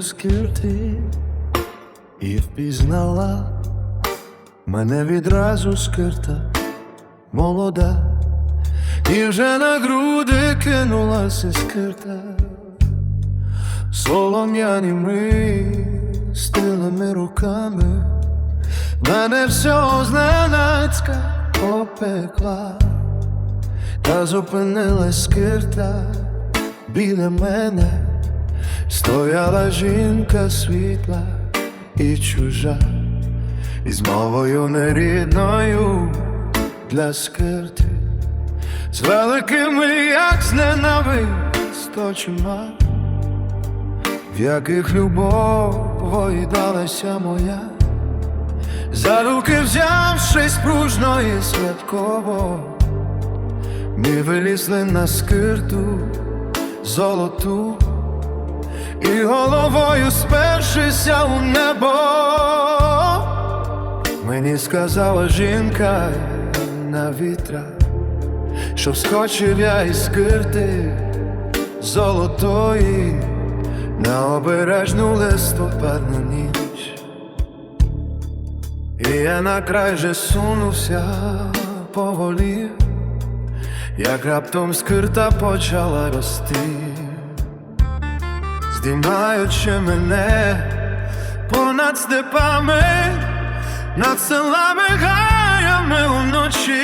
скирти і впізнала мене відразу скирта молода, і вже на груди кинулася скирта, солом'яними стилими руками, мене всього зненацька опекла, та зупинилась скирта біля мене, стояла жінка світла і чужа, із мовою нерідною для скирти, з великими, як зненависть очима, в яких любов далася моя, за руки взявшись пружно і святково, ми вилізли на скирту золоту і головою спершися у небо. Мені сказала жінка на вітра, що вскочив я із скирти золотої на обережну листопадну ніч. І я на край же сунувся поволі, як раптом скирта почала рости, здіймаючи мене понад степами, над селами гаями уночі,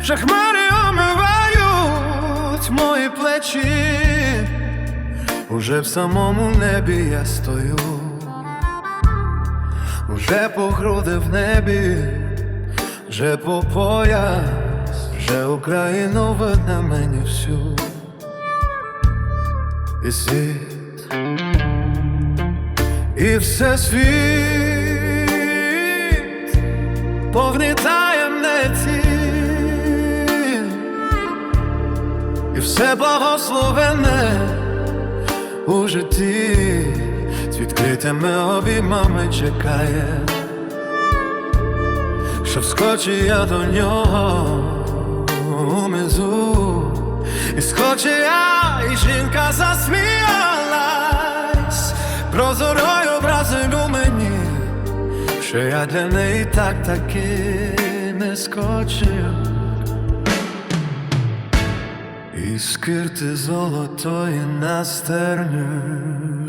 вже хмари омивають мої плечі, уже в самому небі я стою, уже по груди в небі, вже по пояс, вже Україну видно мені всю. І світ, і все світ повний таємниці, і все благословене у житті. З відкритими обіймами чекає, що вскочу я до нього мезу, і скоче я, що я для неї так таки не скочив. І скирти золотої на стерню